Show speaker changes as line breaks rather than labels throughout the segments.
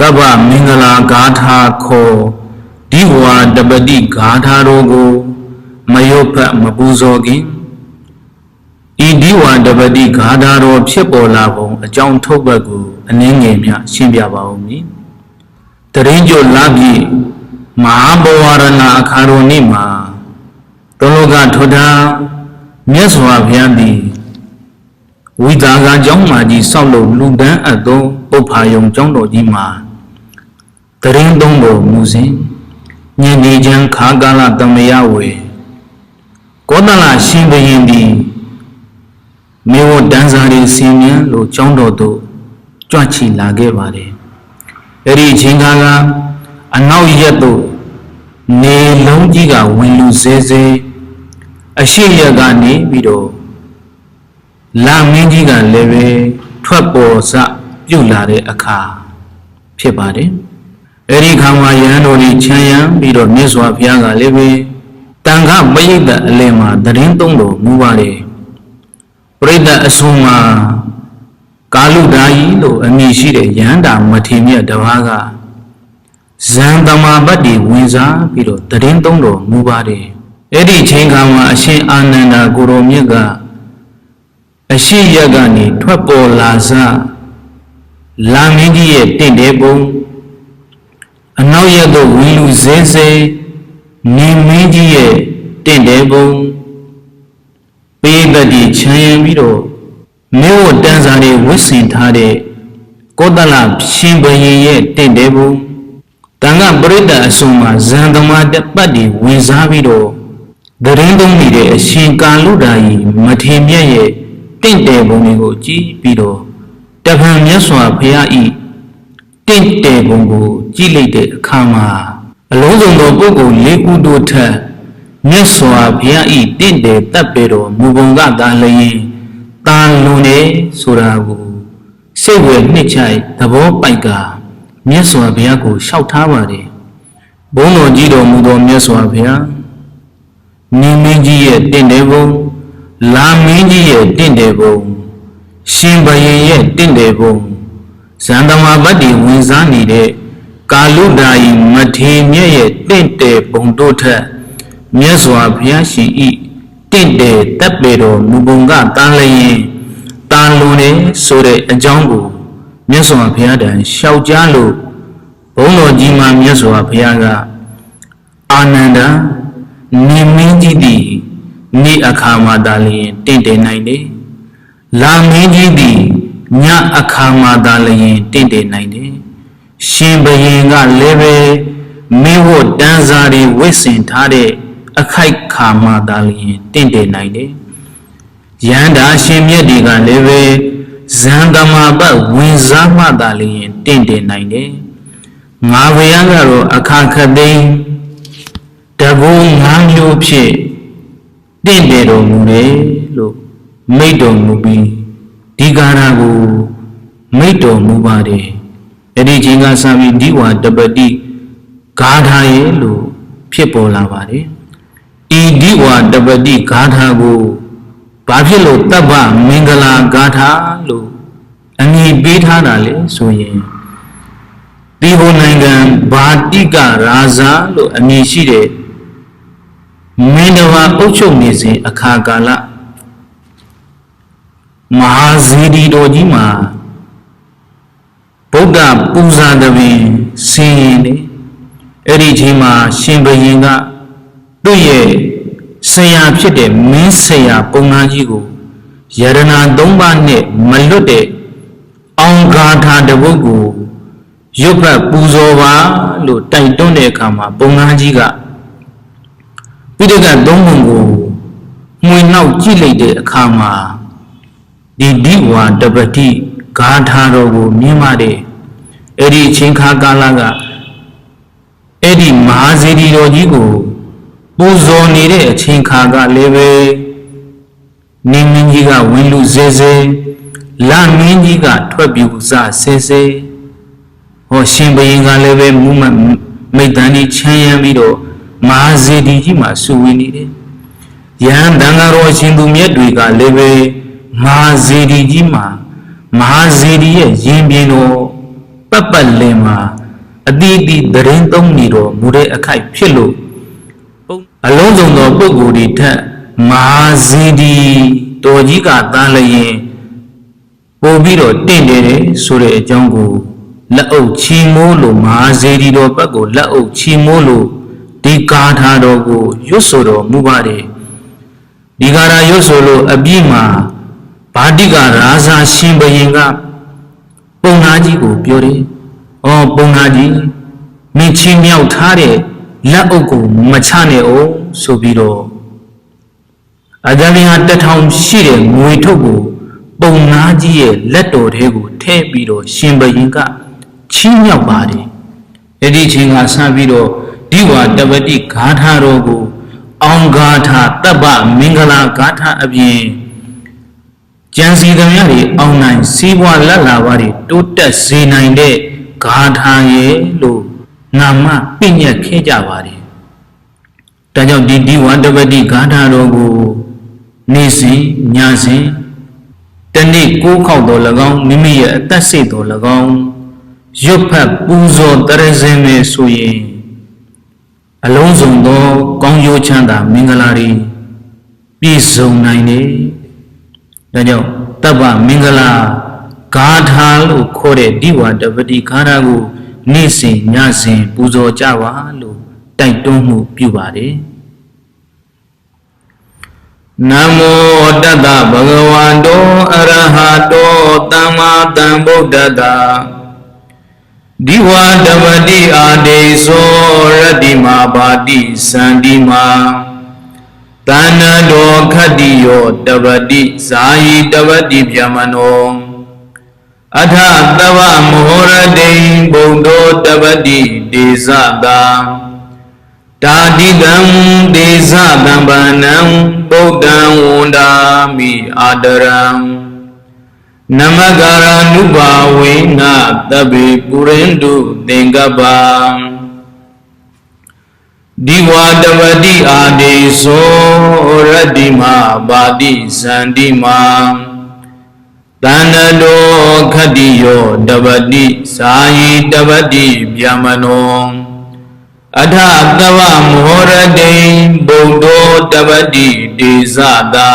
တဗ္ဗမင်္ဂလာဂါထာခောဒီဝါတပတိဂါထာတော်ကိုမယုတ်ဖတ်မပူဇော်ခင်ဤဒီဝါတပတိဂါထာတော်ဖြစ်ပေါ်လာပုံအကြောင်းထုတ်ဘက်ကိုအနည်းငယ်မြရှင်းပြပါဦးမည်တရင်ကျော်လာပြီမဟာဘဝရဏအခါတော်နေ့မှာတောလောကထွတ်တာမြတ်စွာဘုရားသည်ဝိသာကကျောင်းမှာကြီးဆောက်လုပ်လူတန်းအပ်သောပုပ္ဖာယုံကျောင်းတော်ကြီးမှာ တရင်သုံးတော်မူစဉ်ညနေချမ်းခါကာလတမယဝေကောသလရှင်ဘုရင်သည်မေဝတန်းစာရီစင်မြန်းလို့ကျောင်းတော်သို့ကြွချီလာခဲ့ပါတယ်အဲ့ဒီအချိန်ကအနောက်ရက်သို့နေလုံးကြီးကဝင်လူစဲစဲအရှိရက်ကနေပြီးတော့လာမင်းကြီးကလည်းပဲထွက်ပေါ်စပြုတ်လာတဲ့အခါဖြစ်ပါတယ် အဲ့ဒီခါမှာယဟန်တော်ကြီးခြံရံပြီးတော့မြတ်စွာဘုရားကလည်းပဲတန်ခပရိသတ်အလယ်မှာတရင်သုံးတော်မူပါတယ်ပရိသတ်အဆုံးမှာကာလုဒါယီလို့အမည်ရှိတဲ့ယဟန္တာမထေမြတ်တစ်ပါးကဇံတမာပတ်တီဝင်စားပြီးတော့တရင်သုံးတော်မူပါတယ်အဲ့ဒီချိန်ခါမှာအရှင်အာနန္ဒာကိုရောမြတ်ကအရှိရက်ကနေထွက်ပေါ်လာစလာမင်းကြီးရဲ့တင့်တယ်ပုံ အနောက်ရက်သို့ဝင်လူစဲစဲနေမင်းကြီးရဲ့တင့်တယ်ပုံပေးတတ်ဒီချမ်းရင်ပြီးတော့မေဝတန်းစာတွေဝစ်စင်ထားတဲ့ကောသလရှင်ဘရင်ရဲ့တင့်တယ်ပုံတန်ခပရိသတ်အစုံမှာဇန်သမာတပတ်ဒီဝင်စားပြီးတော့ဒရင်သုံးနေတဲ့အရှင်ကာလုဒာယီမထေမြတ်ရဲ့တင့်တယ်ပုံတွေကိုကြည့်ပြီးတော့တပံမြတ်စွာဘုရားဤ တင့်တယ်ပုံကိုကြည့်လိုက်တဲ့အခါမှာအလုံးစုံသောပုဂ္ဂိုလ်လေးဦးတို့ထက်မြတ်စွာဘုရားဤတင့်တယ်တပ်ပေတော်မူပုံကသာလျင်တာလွန်နေဆိုတာကိုစိတ်ဝယ်နှစ်ချိုက်သဘောပိုက်ကမြတ်စွာဘုရားကိုလျှောက်ထားပါတယ်ဘုန်းတော်ကြီးတော်မူသောမြတ်စွာဘုရားနင်းမင်းကြီးရဲ့တင့်တယ်ပုံလာမင်းကြီးရဲ့တင့်တယ်ပုံရှင်ဘရင်ရဲ့တင့်တယ်ပုံ ဇန်တမာပတ္တိဝင်စားနေတဲ့ကာလုဒာယီမထေမြတ်ရဲ့တင့်တယ်ပုံတို့ထက်မြတ်စွာဘုရားရှင်ဤတင့်တယ်တပ်ပေတော်မူပုံကတန်လျင်တန်လွန်နေဆိုတဲ့အကြောင်းကိုမြတ်စွာဘုရားတန်လျှောက်ကြားလို့ဘုန်းတော်ကြီးမှာမြတ်စွာဘုရားကအာနန္ဒာနေမင်းကြီးသည်နေ့အခါမှသာလျင်တင့်တယ်နိုင်တယ်။လာမင်းကြီးသည် ညအခါမှသာလျင်တင့်တယ်နိုင်တယ်။ရှင်ဘရင်ကလည်းပဲမိဝတ်တန်းစားတွေဝစ်စင်ထားတဲ့အခိုက်ခါမှသာလျင်တင့်တယ်နိုင်တယ်။ရန်တာရှင်မြတ်တွေကလည်းပဲဇန်တမာပတ်ဝင်စားမှသာလျင်တင့်တယ်နိုင်တယ်။ငါဘုရားကတော့အခါခသိန်းတကူငါးမျိုးဖြင့်တင့်တယ်တော်မူတယ်လို့မိတ်တော်မူပြီး ဒီကာရကိုမိတ်တော်မူပါတယ်အဲ့ဒီချိန်ကစပြီးဒီဝါတပတိဂါထာရဲ့လို့ဖြစ်ပေါ်လာပါတယ်ဤဒီဝါတပတိဂါထာကိုဘာဖြစ်လို့တပ္ပမင်္ဂလာဂါထာလို့အမည်ပေးထားတာလေဆိုရင်ဒီဘုံနိုင်ငံဘာတိကရာဇာလို့အမည်ရှိတဲ့မင်းတော်ဟာအုပ်ချုပ်နေစဉ်အခါကာလ မဟာဇီဒီတော်ကြီးမှာဗုဒ္ဓပူဇာတပင်ဆင်းရင်လေအဲ့ဒီချိန်မှာရှင်ဘရင်ကသူ့ရဲ့ဆရာဖြစ်တဲ့မင်းဆရာပုံနာကြီးကိုယရနာ၃ပါးနဲ့မလွတ်တဲ့အောင်ဂါထာတပုတ်ကိုရွတ်ဖတ်ပူဇော်ပါလို့တိုက်တွန်းတဲ့အခါမှာပုံနာကြီးကပိဋကသုံးပုံကိုမှွေနောက်ကြည့်လိုက်တဲ့အခါမှာ ဒီဒီဝါတပတိဂါထာတော်ကိုမြင်ပါတယ်အဲ့ဒီအချိန်ခါကာလကအဲ့ဒီမဟာဇေဒီတော်ကြီးကိုပူဇော်နေတဲ့အချိန်ခါကလည်းပဲနင်းမင်းကြီးကဝင်လူစဲစဲလမင်းကြီးကထွက်ပြူစဆဲဆဲဟောရှင်ဘရင်ကလည်းပဲမူမမိတ်တန်ကြီးချမ်းရမ်းပြီးတော့မဟာဇေဒီကြီးမှာစုဝေးနေတယ်။ယဟန်တန်ဃာတော်ရှင်သူမြတ်တွေကလည်းပဲ မဟာဇေဒီကြီးမှာမဟာဇေဒီရဲ့ရင်ပြင်တော်ပတ်ပတ်လင်မှာအတီးအတီးသတင်းသုံးနေတော်မူတဲ့အခိုက်ဖြစ်လို့အလုံးစုံသောပုဂ္ဂိုလ်တွေထက်မဟာဇီဒီတော်ကြီးကတန်းလျင်ပို့ပြီးတော့တင့်တယ်ဆိုတဲ့အကြောင်းကိုလက်အုပ်ချီမိုးလို့မဟာဇီဒီတော်ဘက်ကိုလက်အုပ်ချီမိုးလို့ဒီကာထာတော်ကိုရွတ်ဆိုတော်မူပါတယ်ဒီကာထာရွတ်ဆိုလို့အပြည့်မှာ ဗာတိကရာဇာရှင်ဘရင်ကပုံနာကြီးကိုပြောတယ်။အော်ပုံနာကြီးမင်းချင်းမြောက်ထားတဲ့လက်အုပ်ကိုမချနဲ့အောင်ဆိုပြီးတော့အကြံဉာဏ်တက်ထောင်ရှိတဲ့ငွေထုတ်ကိုပုံနာကြီးရဲ့လက်တော်ထဲကိုထည့်ပြီးတော့ရှင်ဘရင်ကချီးမြှောက်ပါတယ်။အဲ့ဒီအချိန်ကဆန်းပြီးတော့ဒီဝါတပတိဂါထာတော်ကိုအောင်ဂါထာတပ္ပမင်္ဂလာဂါထာအပြင် ကြံစီသမျှတွေအောင်နိုင်စီးပွားလက်လာပါတွေတိုးတက်စေနိုင်တဲ့ဂါထာရဲ့လို့နာမပြည့်ညက်ခဲ့ကြပါတယ်။ဒါကြောင့်ဒီဒီဝါတပတိဂါထာတော်ကိုနေ့စဉ်ညစဉ်တနေ့ကိုးခေါက်တော်၎င်းမိမိရဲ့အသက်စိတ်တော်၎င်းရွတ်ဖတ်ပူဇော်တရဇင်ပဲဆိုရင်အလုံးစုံသောကောင်းကျိုးချမ်းသာမင်္ဂလာတွေပြည့်စုံနိုင်တယ်။ ဒါကြောင့်တပ္ပမင်္ဂလာဂါထာလို့ခေါ်တဲ့ဒီဝါတပတိဂါထာကိုနေ့စဉ်ညစဉ်ပူဇော်ကြပါလို့တိုက်တွန်းမှုပြုပါတယ်။နမောတတ္တဗဂဝန္တောအရဟတောသမ္မာသမ္ဗုဒ္ဓတ္တဒီဝါတပတိအာဒေသောရတ္တိမာပါတိစန္တိမာ တဏ္ဏတောခတ္တိယောတပတိဇာယီတပတိဗျမနောအထသဗ္ဗမောရတိဘုံသောတပတိဒေဇတာတာတိတံဒေဇတံဗန္နံဗုဒ္ဓံဝန္ဒာမိအာဒရံနမကာရ ानु ဘာဝေနသဗ္ဗေပုရိန္တုသင်္ကပ္ပ ဒီဝါတပတိအာဒေသောရတ္တိမပါတိဇန္တိမာတဏ္ဍတောခတ္တိယောတပတိဇာယီတပတိဗျမနောအထသဗ္ဗမောရတိဘုဒ္ဓောတပတိဒေဇတာ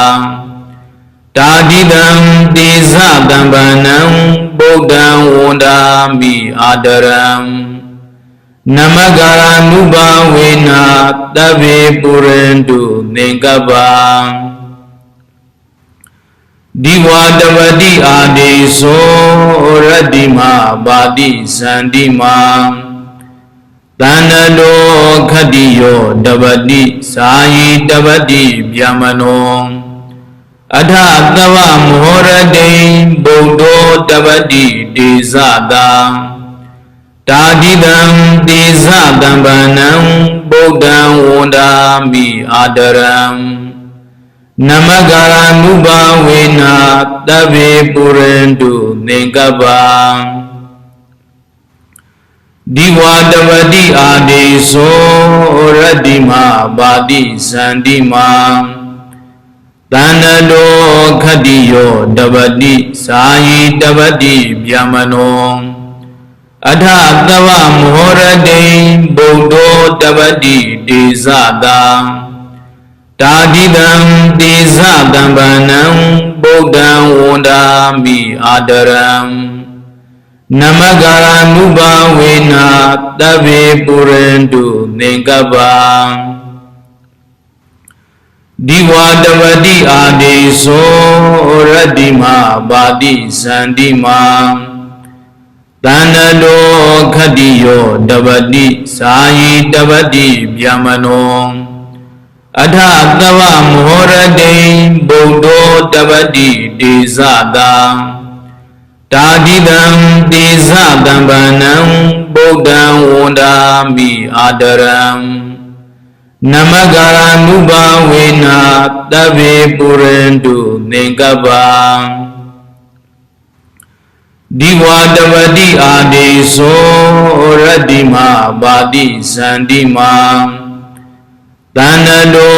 တာတိတံဒေဇတံဗန္နံဗုဒ္ဓံဝန္ဒာမိအာဒရံ နမကာရ ानु ဘာဝေနသဗ္ဗေပုရိန္တုသင်္ကပ္ပဒီဝါတပတိအာဒေသောရတ္တိမပါတိဇန္တိမာတဏ္ဍတောခတ္တိယောတပတိဇာယီတပတိဗျမနောအထသဗ္ဗမောရတိဘုဒ္ဓောတပတိဒေဇတာ တာတိတံဒေဇတံဗန္နံဗုဒ္ဓံဝန္ဒာမိအာဒရံနမကာရ ानु ဘာဝေနသဗ္ဗေပုရိန္တုသင်္ကပ္ပဒီဝါတပတိအာဒေသောရတ္တိမပါတိဇန္တိမာတဏ္ဍတောခတ္တိယောတပတိဇာယီတပတိဗျမနော အထသဗ္ဗမောရတိဘုဒ္ဓောတပတိဒေဇတာတာတိတံဒေဇတံဗန္နံဗုဒ္ဓံဝန္ဒာမိအာဒရံနမကာရ ानु ဘာဝေနသဗ္ဗေပုရိန္တုသင်္ကပ္ပဒီဝါတပတိအာဒေသောရတ္တိမပါတိဇန္တိမာ တဏ္ဍတောခတ္တိယောတပတိဇာယီတပတိဗျမနောအထသဗ္ဗမောရတိဘုဒ္ဓောတပတိဒေဇတာတာတိတံဒေဇတံဗန္နံဗုဒ္ဓံဝန္ဒာမိအာဒရံနမကာရ ानु ဘာဝေနသဗ္ဗေပုရိန္တုသင်္ကပ္ပ ဒီဝါတပတိအာဒေသောရတ္တိမပါတိဇန္တိမာတဏ္ဍတော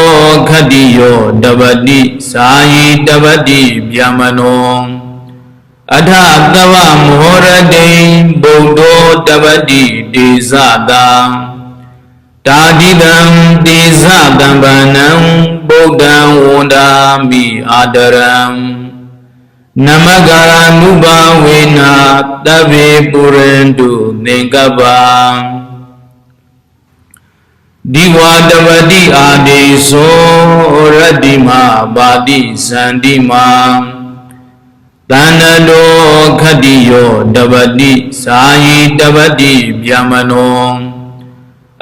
ခတ္တိယောတပတိဇာယီတပတိဗျမနောအထသဝမောရတိဗုဒ္ဓောတပတိတေဇတာတာတိတံတေဇတံဗန္နံဗုဒ္ဓံဝန္ဒာမိအာဒရံ နမဂရာနုဘဝေနာတဗ္ဗေပုရန္တုသင်္ကပ္ပဒီဝါတပတိအာဒေသောရတ္တိမပါတိသန္တိမတဏ္ဍတောခတ္တိယောတပတိသာယီတပတိဗျမနော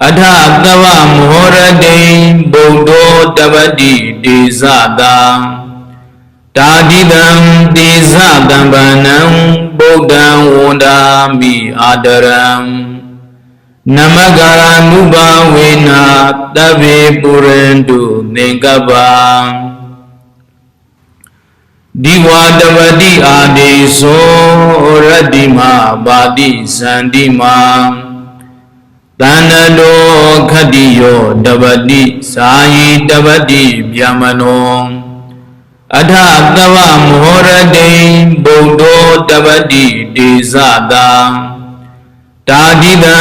အထသဝမောရတိဗုဒ္ဓောတပတိတေဇတာ တာတိတံတေဇတံဗန္နံဗုဒ္ဓံဝန္ဒာမိအာဒရံနမဂရာနုဘဝေနာတဗ္ဗေပုရန္တုသင်္ကပ္ပဒီဝါတပတိအာဒေသောရတ္တိမပါတိဇန္တိမတဏ္ဍတောခတ္တိယောတပတိသာယီတပတိဗျမနော အထသဝမောရတိဗုဒ္ဓောတပတိတေဇတာတာတိတံ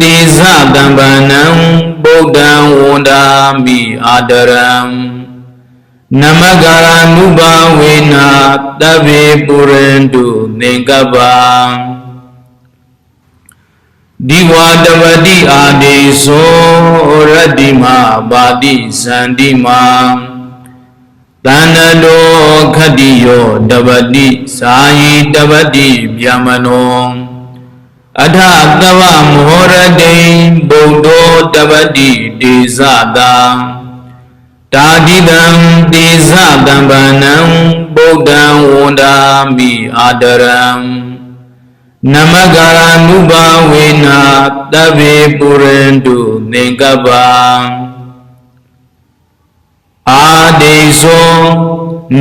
တေဇတံဗန္နံဗုဒ္ဓံဝန္ဒာမိအာဒရံနမဂရာနုဘဝေနာတဗ္ဗေပုရန္တုသင်္ကပ္ပဒီဝါတပတိအာဒေသောရတ္တိမပါတိဇန္တိမ တဏ္ဍတောခတ္တိယောတပတိသာယီတပတိဗျမနောအထသဝမောရတိဗုဒ္ဓောတပတိတေဇတာတာတိတံတေဇတံဗန္နံဗုဒ္ဓံဝန္ဒာမိအာဒရံနမဂရာနုဘဝေနာတဗ္ဗေပုရန္တုသင်္ကပ္ပ အာဒေသော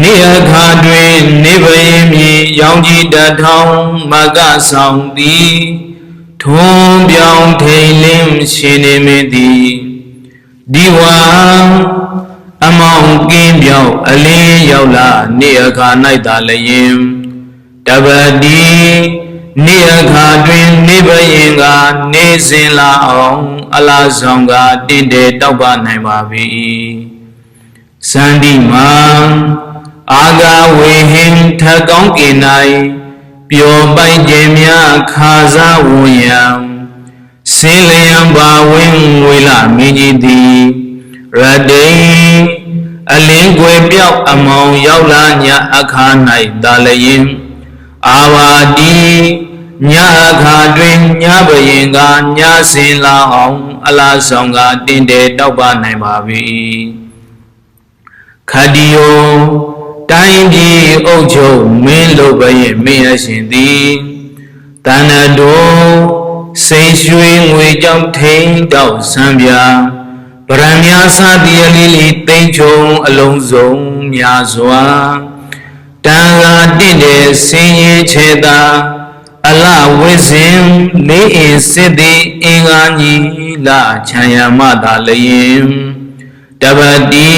နေအခါတွင်နေဗယင်မြေရောင်ကြီးတထောင်မကဆောင်သည်ထုံးပြောင်းထိန်လင်းရှင်နေမည်သည်ဒီဝါအမောင်ကင်းပြောင်းအလင်းရောက်လာနေအခါ၌သာလျင်တပတိနေအခါတွင်နေဘရင်ကနေစဉ်လာအောင် အလားဆောင်ကတင့်တယ်တောက်ပနိုင်ပါပြီ စန္ဒီမံအာဂဝေဟင်ထကောင်းကင်၌ပျော်ပိုက်ခြင်းများခါစားဝွန်ယံစင်လျံပါဝင်းငွေလာမင်းကြီးသည်ရတိအလင်းကွယ်ပြောက်အမောင်ရောက်လာညအခါ၌ဒါလျင်အာဝါတိညအခါတွင်ညဘရင်ကညစင်လာအောင် အလားဆောင်ကတင်တယ်တောက်ပနိုင်ပါပြီ ခတိယောတိုင်းပြည်အုပ်ချုပ်မင်းလို့ဘရင်မင်းရရှင်သည်တဏ္ဍတော်စိန်ရွှေငွေကြောင့်ထိန်တောက်ဆံပြဗရမ ्या စသည်အလေးလေးတိမ်ချုံအလုံးစုံများစွာတန်ခါတင့်တဲ့ဆင်းရဲချေတာအလဝိဇင်လေးအင်စစ်သည်အင်္ဂါညီလာချမ်းရမသာလျင်တပတိ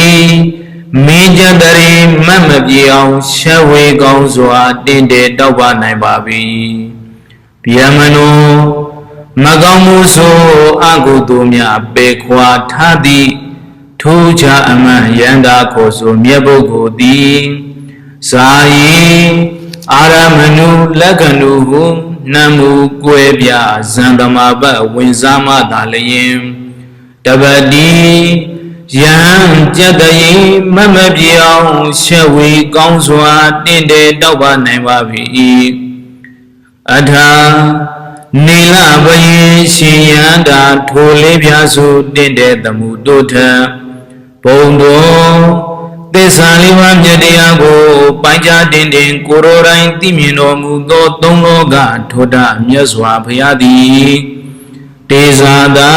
မင်းကြတရီမတ်မပြေအောင်ရှဝေကောင်းစွာတင့်တယ်တောက်ပနိုင်ပါပြီဗျမနောမကောင်းမှုဆိုအကုသိုလ်များပေခွာထားသည်ထိုးချအမှန်ယန္တာခေါ်ဆိုမြတ်ပုဂ္ဂိုလ်သည်ဇာယီအာရမဏုလက္ခဏုဟုနမှုကွဲပြဇံသမာပတ်ဝင်စားမသာလျင်တပတိ ယံကြတယေမမပြောင်းရှက်ဝေကောင်းစွာတင့်တယ်တောက်ပါနိုင်ပါ၏အထာနေလဘယင်ရှင်ယန္တာထိုလေးပြားစုတင့်တဲ့သမှုတို့ထဘုံတော်သစ္စာလေးပါးမြတ်တရားကိုပိုင်းခြားတင်တင်ကိုရိုတိုင်းသိမြင်တော်မူသောသုံးလောကထိုတမြတ်စွာဘုရားသည်တေဇာတာ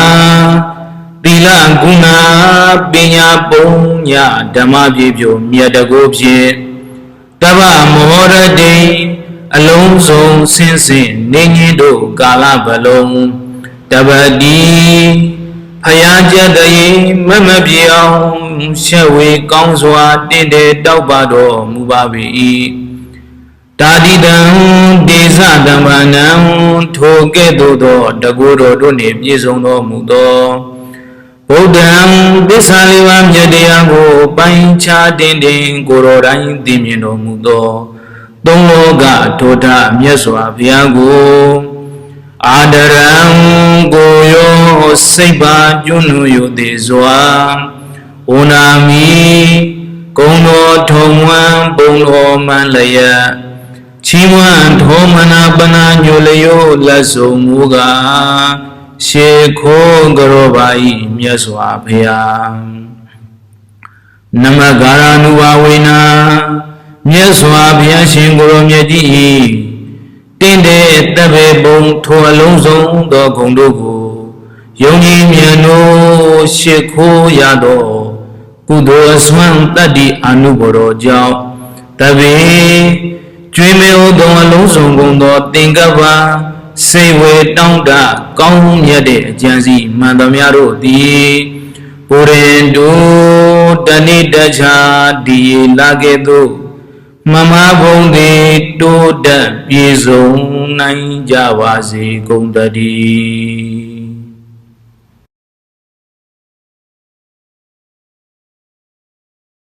သီလကုဏပညာပုံညဓမ္မပြေပြိုမြတ်တကိုဖြင့်တဗ္ဗမောရတိအလုံးစုံဆင်းဆင်းနေညင်းတို့ကာလဘလုံးတပတိဖယားကြတရေမမပြေအောင်ရှက်ဝေကောင်းစွာတင့်တယ်တောက်ပါတော်မူပါ၏တတာတိတံဒေသတမ္ပနံထိုကဲ့သို့သောတကူတော်တို့နှင့်ပြည့်စုံတော်မူသော ဗုဒ္ဓံသစ္စာလေးပါးမြတ်တရားကိုပိုင်းခြားတင်တင်ကိုယ်တော်တိုင်းသိမြင်တော်မူသောသုံးလောကထိုထမြတ်စွာဘုရားကိုအာဒရံကိုယောစိတ်ပါကျွန်းနုယုသေးစွာဩနာမိကုံတော်ထုံဝံပုံတော်မှန်လျက်ချီးမွမ်းထောမနာပနာညိုလျို့လက်ဆုံမူကား ရှေခိုးကရောပါဤမြတ်စွာဘုရားနမဂါရနုဘာဝေနာမြတ်စွာဘုရားရှင်ကိုရောမြတ်ကြီးဤတင့်တဲ့တပ်ပေပုံထိုအလုံးစုံသောဂုဏ်တို့ကိုယုံကြည်မြတ်တို့ရှေခိုးရသောကုသိုလ်အစွမ်းတတ္တိအာနုဘော်တော်ကြောင့်တပေကျွေးမေဟုသောအလုံးစုံကုန်သောသင်္ကပ္ပ စေဝေတောင်းတကောင်းမြတ်တဲ့အကျဉ်းစီမှန်တော်များတို့သည်ပုရိန္ဒုတဏိတချာဒီလာကဲ့သို့မမဘုံသည်တိုးတက်ပြေဆုံးနိုင်ကြပါစေကုန်တည်း